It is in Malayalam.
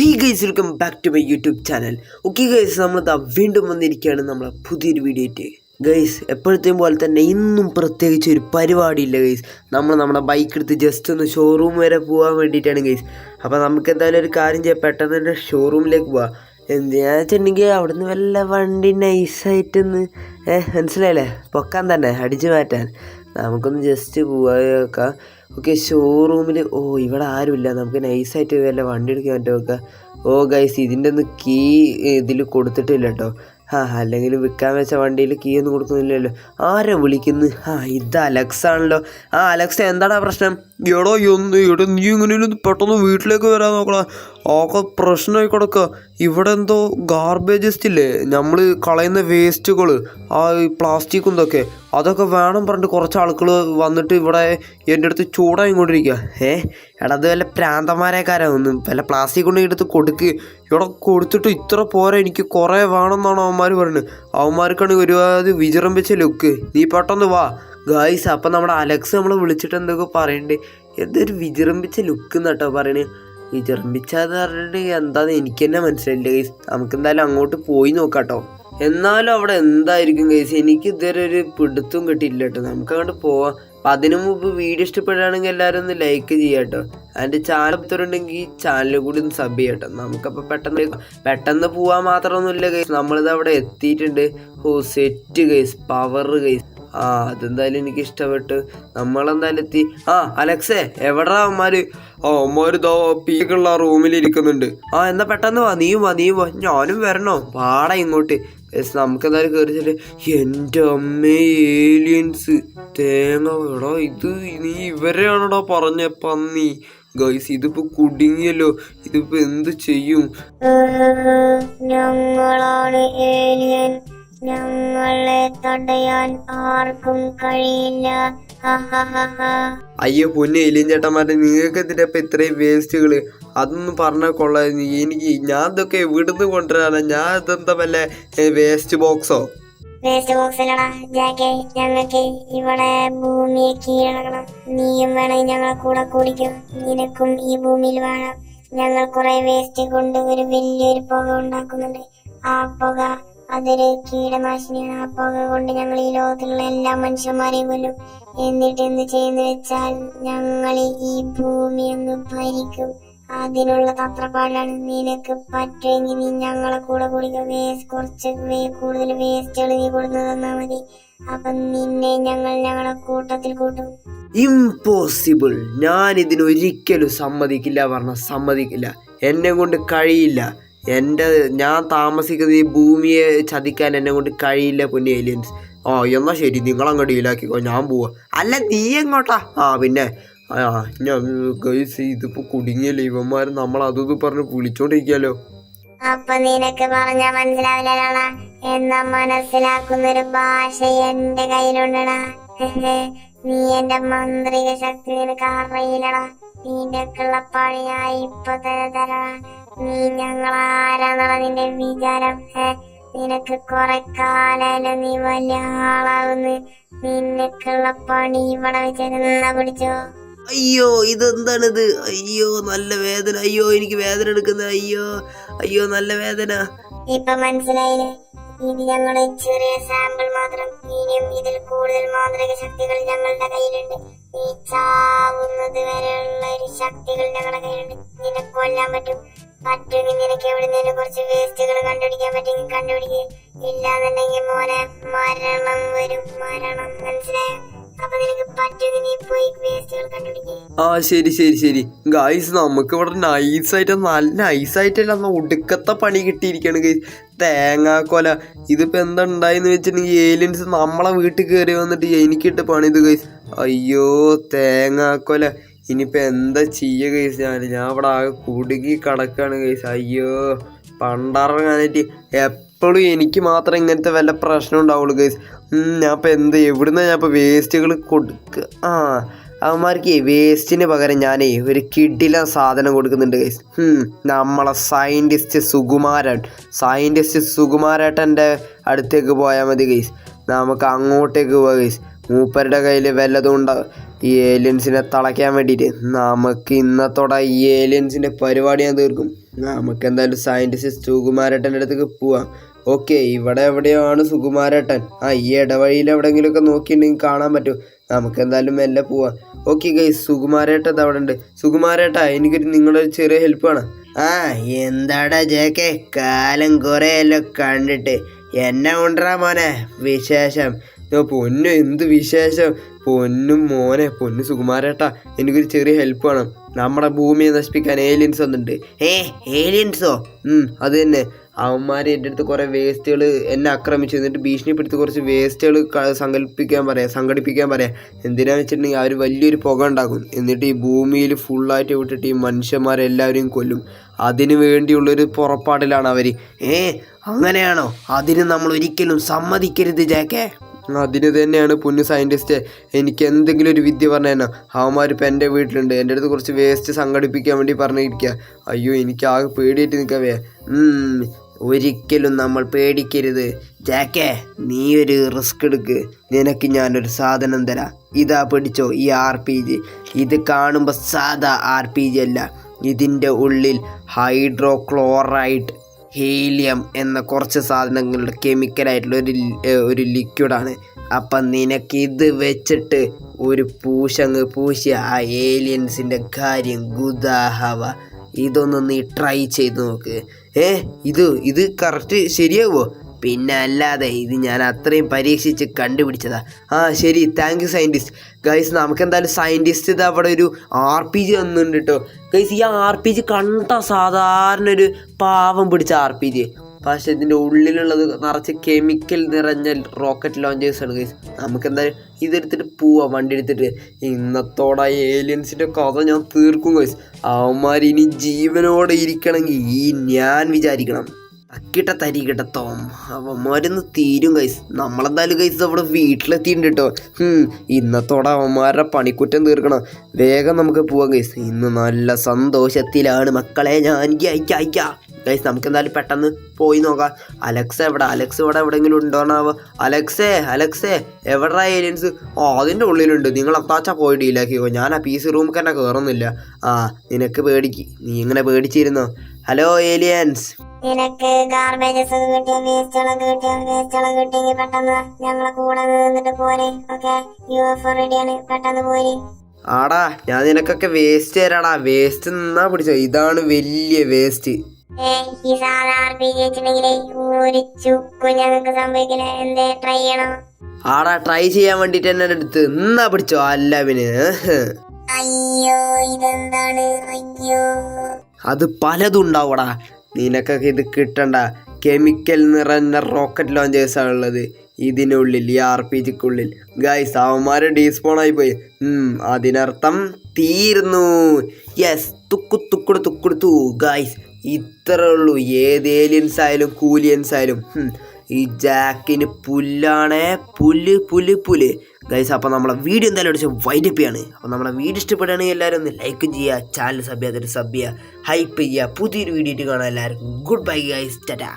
Hi guys welcome back to my YouTube channel okay guys നമ്മളിതാ വീണ്ടും വന്നിരിക്കുകയാണ് നമ്മളെ പുതിയൊരു വീഡിയോ ആയിട്ട് ഗൈസ് എപ്പോഴത്തെയും പോലെ തന്നെ ഇന്നും പ്രത്യേകിച്ച് ഒരു പരിപാടിയില്ല ഗൈസ് നമ്മൾ നമ്മുടെ ബൈക്ക് എടുത്ത് ജസ്റ്റ് ഒന്ന് ഷോറൂം വരെ പോകാൻ വേണ്ടിയിട്ടാണ് ഗൈസ് അപ്പോൾ നമുക്ക് എന്തായാലും ഒരു കാര്യം ചെയ്യാം. പെട്ടെന്ന് തന്നെ ഷോറൂമിലേക്ക് പോവാം. എന്തിനാന്ന് വെച്ചിട്ടുണ്ടെങ്കിൽ അവിടുന്ന് വല്ല വണ്ടി നൈസായിട്ടൊന്ന് ഏഹ് മനസ്സിലായില്ലേ? പൊക്കാൻ തന്നെ അടിച്ചു മാറ്റാൻ. നമുക്കൊന്ന് ജസ്റ്റ് പോവാക്കാം ഓക്കെ ഷോറൂമിൽ ഓ ഇവിടെ ആരുമില്ല. നമുക്ക് നൈസായിട്ട് വല്ല വണ്ടി എടുക്കാൻ പറ്റുമോ? ഓ ഗൈസ് ഇതിന്റെ ഒന്ന് കീ ഇതിൽ കൊടുത്തിട്ടില്ല കേട്ടോ ആ അല്ലെങ്കിൽ വിൽക്കാൻ വെച്ച വണ്ടിയിൽ കീ ഒന്നും കൊടുക്കുന്നില്ലല്ലോ. ആരെ വിളിക്കുന്നു? ആ ഇത് അലക്സ് ആണല്ലോ. ആ അലക്സ് എന്താടാ പ്രശ്നം? എടോ ഒന്ന് എടോ നീ ഇങ്ങനെ പെട്ടെന്ന് വീട്ടിലേക്ക് വരാൻ നോക്കടാ ആകെ പ്രശ്നമായി കിടക്കുക ഇവിടെ എന്തോ ഗാർബേജസ്റ്റ് ഇല്ലേ? നമ്മൾ കളയുന്ന വേസ്റ്റുകൾ ആ പ്ലാസ്റ്റിക് ഇതൊക്കെ. അതൊക്കെ വേണം പറഞ്ഞിട്ട് കുറച്ച് ആളുകൾ വന്നിട്ട് ഇവിടെ എന്റെ അടുത്ത് ചൂടായി കൊണ്ടിരിക്കുക ഏ? എടാ അത് വല്ല പ്രാന്തന്മാരെക്കാരാ ഒന്ന്. വല്ല പ്ലാസ്റ്റിക് കൊണ്ട് എടുത്ത് കൊടുക്ക്. ഇവിടെ കൊടുത്തിട്ട് ഇത്ര പോരാ എനിക്ക് കുറേ വേണമെന്നാണ് അവന്മാർ പറയുന്നത് അവന്മാർക്കാണ് ഒരുപാട് വിജൃംഭിച്ച ലുക്ക്. നീ പെട്ടെന്ന് വാ. ഗായ്സ് അപ്പം നമ്മുടെ അലക്സ് നമ്മളെ വിളിച്ചിട്ട് എന്തൊക്കെ പറയണ്ടേ? എന്തൊരു വിജൃംഭിച്ച ലുക്ക് എന്നാട്ടോ പറയണേ. വിജൃംഭിച്ചതെന്ന് പറഞ്ഞിട്ട് എന്താന്ന് എനിക്ക് തന്നെ മനസ്സിലായില്ല ഗൈസ് നമുക്ക് എന്തായാലും അങ്ങോട്ട് പോയി നോക്കാട്ടോ. എന്നാലും അവിടെ എന്തായിരിക്കും കേസ് എനിക്ക് ഇതുവരെ ഒരു പിടുത്തവും കിട്ടിയില്ല കേട്ടോ. നമുക്ക് അങ്ങോട്ട് പോവാം. അപ്പം അതിനു മുമ്പ് വീഡിയോ ഇഷ്ടപ്പെടുകയാണെങ്കിൽ എല്ലാവരും ഒന്ന് ലൈക്ക് ചെയ്യാം കേട്ടോ. അതിന്റെ ചാനൽ ഉണ്ടെങ്കിൽ ചാനൽ കൂടി ഒന്ന് സബ് ചെയ്യാം കേട്ടോ. നമുക്കപ്പോൾ പെട്ടെന്ന് പെട്ടെന്ന് പോവാൻ മാത്രമൊന്നുമില്ല കേസ് നമ്മളിത് അവിടെ എത്തിയിട്ടുണ്ട്. ഓ സെറ്റ് കേസ് പവർ കേസ് ആ അതെന്തായാലും എനിക്ക് ഇഷ്ടപ്പെട്ടു. നമ്മളെന്തായാലും എത്തി. ആ അലക്സേ എവിടാ അമ്മമാര് ആ അമ്മമാര് ദോ പീക്കുള്ള റൂമിൽ ഇരിക്കുന്നുണ്ട്. ആ എന്നാ പെട്ടെന്ന് വാ. നീയും വാ നീയും വാ. ഞാനും വരണോ? പാടാ ഇങ്ങോട്ട്. നമുക്ക് എന്തായാലും കയറിച്ചിട്ട് എന്റെ അമ്മ ഏലിയൻസ് തേങ്ങ എടാ ഇത് നീ ഇവരെയാണോടാ പറഞ്ഞ പന്നി. ഗൈസ് ഇതിപ്പോ കുടുങ്ങിയല്ലോ. ഇതിപ്പോ എന്ത് ചെയ്യും? ഞങ്ങളാണ് ഏലിയൻ ഞങ്ങളെ തടയാൻ ആർക്കും കഴിയില്ല. അയ്യോ പൊന്നു എലിഞ്ചേട്ടന്മാരെ നിങ്ങൾക്ക് എന്തിനാ ഇപ്പൊ ഇത്രയും വേസ്റ്റുകൾ. അതൊന്നും പറഞ്ഞാൽ കൊള്ളായിരുന്നു എനിക്ക് ഞാൻ ഇതൊക്കെ വിടുന്ന് കൊണ്ടുവരാനാ ഞാൻ ഇതെന്താ വല്ല വേസ്റ്റ് ബോക്സോ? വേസ്റ്റ് ബോക്സിലടാ ജാക്കെ ഞങ്ങൾക്ക് ഇവിടെ ഭൂമിയെ കീഴടക്കണം. നീയും വേണമെങ്കിൽ ഞങ്ങളെ കൂടെ കൂടിക്കും. നിനക്കും ഈ ഭൂമിയിൽ വേണം. ഞങ്ങൾ കുറെ വേസ്റ്റ് കൊണ്ട് ഒരു വലിയൊരു പുക ഉണ്ടാക്കുന്നുണ്ട്. ആ പുക അതൊരു കീടനാശിനിയാണ് ആ പുക കൊണ്ട് ഞങ്ങൾ ഈ ലോകത്തിലുള്ള എല്ലാ മനുഷ്യന്മാരെയും കൊല്ലും. എന്നിട്ട് എന്ത് ചെയ്യുന്ന വെച്ചാൽ ഞങ്ങൾ ഈ ഭൂമി ഒന്ന് ഭരിക്കും. അതിനുള്ള തത്രപ്പാടിലാണ് നിനക്ക് പറ്റുമെങ്കിൽ നീ ഞങ്ങളെ കൂടെ കുടിക്കുക വേസ്റ്റ് കുറച്ച് വേ കൂടുതൽ വേസ്റ്റുകൾ നീ കൊടുത്തു തന്നാൽ മതി. അപ്പൊ നിന്നെ ഞങ്ങൾ ഞങ്ങളെ കൂട്ടത്തിൽ കൂട്ടും. ഇമ്പോസിബിൾ ഞാൻ ഇതിനൊരിക്കലും സമ്മതിക്കില്ല പറഞ്ഞ സമ്മതിക്കില്ല. എന്നെ കൊണ്ട് കഴിയില്ല. എന്റെ ഞാൻ താമസിക്കുന്ന ഈ ഭൂമിയെ ചതിക്കാൻ എന്നെ കൊണ്ട് കഴിയില്ല പൊന്നെ ഏലിയൻസ് ആ എന്നാൽ ശരി നിങ്ങൾ അങ്ങോട്ട് ഡീലാക്കിക്കോ ഞാൻ പോവാ. അല്ല നീ എങ്ങോട്ടാ? ആ പിന്നെ ആ ഞാൻ ഗൈസ് ഇതിപ്പോ കുടുങ്ങിയല്ലേ ഇവന്മാർ നമ്മൾ അതും പറഞ്ഞ് വിളിച്ചോണ്ടിരിക്കാലോ. അപ്പൊ നിനക്ക് പറഞ്ഞാ മനസ്സിലാവില്ലടാ എന്ന മനസ്സിലാക്കുന്ന ഒരു ഭാഷ എന്റെ കയ്യിലുണ്ടടാ. നീ എന്റെ മന്ത്രിക ശക്തി നിനക്ക് അറിയില്ലടാ നിനക്കുള്ള ഞാൻ ഇപ്പൊ തന്നെ തരാ നീ ഞങ്ങൾ നിന്റെ വിചാരം? നിനക്ക് കൊറേ കാലല്ല നീ വലിയ ആളാവുന്നു. നിനക്കുള്ള പണി ഇവിടെ വെച്ചാൽ പിടിച്ചോ? അയ്യോ ഇതെന്താണിത്? അയ്യോ നല്ല വേദന. അയ്യോ എനിക്ക് വേദന എടുക്കുന്ന. അയ്യോ അയ്യോ നല്ല വേദന. ഇപ്പൊ മനസ്സിലായില്ലേ? ഇത് ഞങ്ങളുടെ ചെറിയ സാമ്പിൾ മാത്രം. ഇനിയും ഇതിൽ കൂടുതൽ മാന്ത്രിക ശക്തികൾ ഞങ്ങളുടെ കയ്യിലുണ്ട്. നീ ചാവുന്നത് വരെയുള്ള ഒരു ശക്തികൾ ഞങ്ങളുടെ കയ്യിലുണ്ട്. നിന്നെ കൊല്ലാൻ പറ്റും. പറ്റുമെങ്കിൽ നിനക്ക് എവിടുന്നേലും കുറച്ച് വേസ്റ്റുകൾ കണ്ടുപിടിക്കാൻ പറ്റുമെങ്കിൽ കണ്ടുപിടിക്കുക ഇല്ലാന്നുണ്ടെങ്കിൽ മോനെ മരണം വരും മരണം. മനസ്സിലായോ? നിനക്ക് പോയി ആ ശരി ശരി ശരി. ഗായ്സ് നമുക്ക് ഇവിടെ നൈസായിട്ട് നല്ല നൈസായിട്ടല്ല എന്നാ ഒടുക്കത്തെ പണി കിട്ടിയിരിക്കുകയാണ് ഗൈസ് തേങ്ങാക്കൊല. ഇതിപ്പോ എന്താ ഉണ്ടായെന്ന് വെച്ചിട്ടുണ്ടെങ്കിൽ ഏലിയൻസ് നമ്മളെ വീട്ടിൽ കയറി വന്നിട്ട് എനിക്കിട്ട് പണിത് ഗൈസ് അയ്യോ തേങ്ങാക്കൊല. ഇനിയിപ്പോ എന്താ ചെയ്യുക കേസ് ഞാൻ ഞാൻ ഇവിടെ ആകെ കുടുങ്ങി കിടക്കുകയാണ് കേസ് അയ്യോ പണ്ടറങ്ങാനായിട്ട് എപ്പോഴും എനിക്ക് മാത്രം ഇങ്ങനത്തെ വല്ല പ്രശ്നം ഉണ്ടാവുള്ളൂ കേസ് ഞാൻ ഇപ്പോൾ എന്ത് എവിടുന്ന ഞാൻ ഇപ്പോൾ വേസ്റ്റുകൾ കൊടുക്കുക ആ അവന്മാർക്ക് വേസ്റ്റിന് പകരം ഞാനേ ഒരു കിഡില സാധനം കൊടുക്കുന്നുണ്ട് കേസ് നമ്മളെ സയന്റിസ്റ്റ് സുകുമാരൻ. സയന്റിസ്റ്റ് സുകുമാരേട്ടന്റെ അടുത്തേക്ക് പോയാൽ മതി കേസ് നമുക്ക് അങ്ങോട്ടേക്ക് പോവാം കേസ് മൂപ്പരുടെ കയ്യിൽ വല്ലതും ഉണ്ടാവും ഈ ഏലിയൻസിനെ തളയ്ക്കാൻ വേണ്ടിയിട്ട്. നമുക്ക് ഇന്നത്തോടെ ഈ ഏലിയൻസിന്റെ പരിപാടി ഞാൻ തീർക്കും. നമുക്ക് എന്തായാലും സയന്റിസ്റ്റ് സുകുമാരേട്ടന്റെ അടുത്തേക്ക് പോവാം. ഓക്കെ ഇവിടെ എവിടെയാണ് സുകുമാരേട്ടൻ? ആ ഈ ഇടവഴിയിൽ എവിടെയെങ്കിലുമൊക്കെ നോക്കിയിട്ടുണ്ടെങ്കിൽ കാണാൻ പറ്റും. നമുക്ക് എന്തായാലും മെല്ലെ പോവാം. ഓക്കെ ഗൈസ് സുകുമാരേട്ടൻ അവിടെ ഉണ്ട്. സുകുമാരേട്ടാ എനിക്കൊരു നിങ്ങളൊരു ചെറിയ ഹെൽപ്പ് വേണം. ആ എന്താടാ ജേക്കെ? കാലം കുറേയല്ലോ കണ്ടിട്ട്. എന്നെ കൊണ്ടുവരാ മോനെ വിശേഷം. പൊന്നു എന്ത് വിശേഷം? പൊന്നും മോനെ പൊന്നു സുകുമാരേട്ടാ എനിക്കൊരു ചെറിയ ഹെൽപ്പ് വേണം. നമ്മുടെ ഭൂമിയെ നശിപ്പിക്കാൻ ഏലിയൻസ് വന്നിട്ടുണ്ട്. ഏ ഏലിയൻസോ ഉം അത് തന്നെ. അവന്മാർ എന്റെ അടുത്ത് കുറേ വേസ്റ്റുകൾ എന്നെ ആക്രമിച്ചു. എന്നിട്ട് ഭീഷണിപ്പെടുത്തി കുറച്ച് വേസ്റ്റുകൾ സങ്കല്പിക്കാൻ പറയാം സംഘടിപ്പിക്കാൻ പറയാം. എന്തിനാന്ന് വെച്ചിട്ടുണ്ടെങ്കിൽ അവർ വലിയൊരു പുക ഉണ്ടാക്കും. എന്നിട്ട് ഈ ഭൂമിയിൽ ഫുള്ളായിട്ട് വിട്ടിട്ട് ഈ മനുഷ്യന്മാരെല്ലാവരെയും കൊല്ലും. അതിന് വേണ്ടിയുള്ളൊരു പുറപ്പാടിലാണ് അവർ ഏ അങ്ങനെയാണോ? അതിന് നമ്മൾ ഒരിക്കലും സമ്മതിക്കരുത് ജാക്കേ. അതിന് തന്നെയാണ് പൊന്നു സയന്റിസ്റ്റ് എനിക്ക് എന്തെങ്കിലും ഒരു വിദ്യ പറഞ്ഞു തന്നെ അവന്മാർ ഇപ്പം എന്റെ വീട്ടിലുണ്ട്. എന്റെ അടുത്ത് കുറച്ച് വേസ്റ്റ് സംഘടിപ്പിക്കാൻ വേണ്ടി പറഞ്ഞിരിക്കുക അയ്യോ എനിക്ക് ആകെ പേടിയിട്ട് നിൽക്കവേ ഒരിക്കലും നമ്മൾ പേടിക്കരുത്. ജാക്കേ നീ ഒരു റിസ്ക് എടുക്ക്. നിനക്ക് ഞാനൊരു സാധനം തരാം. ഇതാ പിടിച്ചോ ഈ ആർ പി ജി ഇത് കാണുമ്പോൾ സാധാ ആർ പി ജി അല്ല. ഇതിന്റെ ഉള്ളിൽ ഹൈഡ്രോക്ലോറൈഡ് ഹീലിയം എന്ന കുറച്ച് സാധനങ്ങളുടെ കെമിക്കലായിട്ടുള്ള ഒരു ഒരു ലിക്വിഡാണ് അപ്പം ഇത് വെച്ചിട്ട് ഒരു പൂശങ്ങ് പൂശി ആ ഏലിയൻസിന്റെ കാര്യം ഗുദാഹവ ഇതൊന്ന് നീ ട്രൈ ചെയ്ത് നോക്ക്. ഏ ഇത് ഇത് കറക്റ്റ് ശരിയാവോ? പിന്നെ അല്ലാതെ ഇത് ഞാൻ അത്രയും പരീക്ഷിച്ച് കണ്ടുപിടിച്ചതാ. ആ ശരി താങ്ക് യു സയന്റിസ്റ്റ് ഗൈസ് നമുക്ക് എന്തായാലും സയന്റിസ്റ്റ് ഇത് അവിടെ ഒരു ആർ പി ജി വന്നിട്ടുണ്ട് കേട്ടോ ഗൈസ് ഈ ആർ പി ജി കണ്ട സാധാരണ ഒരു പാവം പിടിച്ച ആർ പി ജി പക്ഷെ ഇതിന്റെ ഉള്ളിലുള്ളത് നിറച്ച് കെമിക്കൽ നിറഞ്ഞ റോക്കറ്റ് ലോഞ്ചേഴ്സ് ആണ് ഗൈസ് നമുക്ക് എന്തായാലും ഇതെടുത്തിട്ട് പോവാം വണ്ടി എടുത്തിട്ട്. ഇന്നത്തോടെ ഏലിയൻസിന്റെ കഥ ഞാൻ തീർക്കും ഗൈസ് അവന്മാർ ഇനി ജീവനോടെ ഇരിക്കണമെങ്കിൽ ഈ ഞാൻ വിചാരിക്കണം. അക്കിട്ട തരി കിട്ടത്തോം അവന്മാരൊന്ന് മരുന്ന് തീരും കൈസ് നമ്മളെന്തായാലും കൈസ് അവിടെ വീട്ടിലെത്തിയിട്ടുണ്ട് കേട്ടോ ഇന്നത്തോടെ അവന്മാരുടെ പണിക്കുറ്റം തീർക്കണം. വേഗം നമുക്ക് പോവാം കൈസ് ഇന്ന് നല്ല സന്തോഷത്തിലാണ് മക്കളെ. ഞാൻ അയക്കാം ഗൈസ് നമുക്ക് എന്തായാലും പെട്ടെന്ന് പോയി നോക്കാം. അലക്സ എവിടെ? അലക്സ് ഇവിടെ എവിടെയെങ്കിലും ഉണ്ടോന്നാവോ അലക്സേ അലക്സേ എവിടെ ഏലിയൻസ് ഓ അതിന്റെ ഉള്ളിലുണ്ട്. നിങ്ങൾ അത്താച്ച പോയി ഡീലാക്കിയോ ഞാൻ ആ പി സി റൂമിൽ തന്നെ കയറുന്നില്ല ആ നിനക്ക് പേടിക്ക്. നീ ഇങ്ങനെ പേടിച്ചിരുന്നോ? ഹലോ ഏലിയൻസ് നിനക്ക് ഗാർബേജസ് കിട്ടിയ? വേസ്റ്റുകളൊക്കെ കിട്ടിയ? വേസ്റ്റുകളൊക്കെ കിട്ടിയെങ്കിൽ പെട്ടെന്ന് ഞങ്ങളെ കൂടെ നിന്നിട്ട് പോരെ ഓക്കെ? യു എഫ് റെഡിയാണ് പെട്ടെന്ന് പോരെ. ആടാ ഞാൻ നിനക്കൊക്കെ വേസ്റ്റ് തരാടാ. വേസ്റ്റ് നിന്നാ പിടിച്ച ഇതാണ് വലിയ വേസ്റ്റ് ഈ സാധാ ആർ പി ജി വെച്ചിട്ടുണ്ടെങ്കിൽ ഒരു ചുക്കും ഞങ്ങൾക്ക് സംഭവിക്കില്ല. എന്തേ ട്രൈ ചെയ്യണോ? ആടാ ട്രൈ ചെയ്യാൻ വേണ്ടിട്ട് എന്നെ എടുത്ത് നിന്നാ പിടിച്ചോ? അല്ല പിന്നെ. അയ്യോ ഇതെന്താണ്? അയ്യോ. അത് പലതും ഉണ്ടാവടാ. നിനക്കൊക്കെ ഇത് കിട്ടണ്ട. കെമിക്കൽ നിറഞ്ഞ റോക്കറ്റ് ലോഞ്ചേഴ്സാണ് ഉള്ളത്. ഇതിനുള്ളിൽ ഈ ആർ പി ജിക്കുള്ളിൽ ഗൈസ് അവന്മാരെ ഡീസ്പോൺ ആയി പോയി. അതിനർത്ഥം തീർന്നു. യെസ് തുക്കു തുക്കുടു തുക്കുടുത്തു ഗൈസ് ഇത്രേ ഉള്ളൂ. ഏത് ഏലിയൻസ് ആയാലും കൂലിയൻസ് ആയാലും. ഈ ജാക്കിന് പുല്ലാണേ. പുല്ല് പുല്ല് പുല്ല്. ഗൈസ് അപ്പോൾ നമ്മളെ വീഡിയോ എന്തായാലും അടിച്ച് വൈൻഡപ്പ് ചെയ്യാണ്. അപ്പോൾ നമ്മളെ വീഡിയോ ഇഷ്ടപ്പെടുകയാണെങ്കിൽ എല്ലാവരും ഒന്ന് ലൈക്ക് ചെയ്യുക ചാനൽ സബ് ചെയ്യാത്തൊരു സബ് ചെയ്യുക ഹൈപ്പ് ചെയ്യുക. പുതിയൊരു വീഡിയോ കാണാൻ എല്ലാവർക്കും. Good bye guys Tata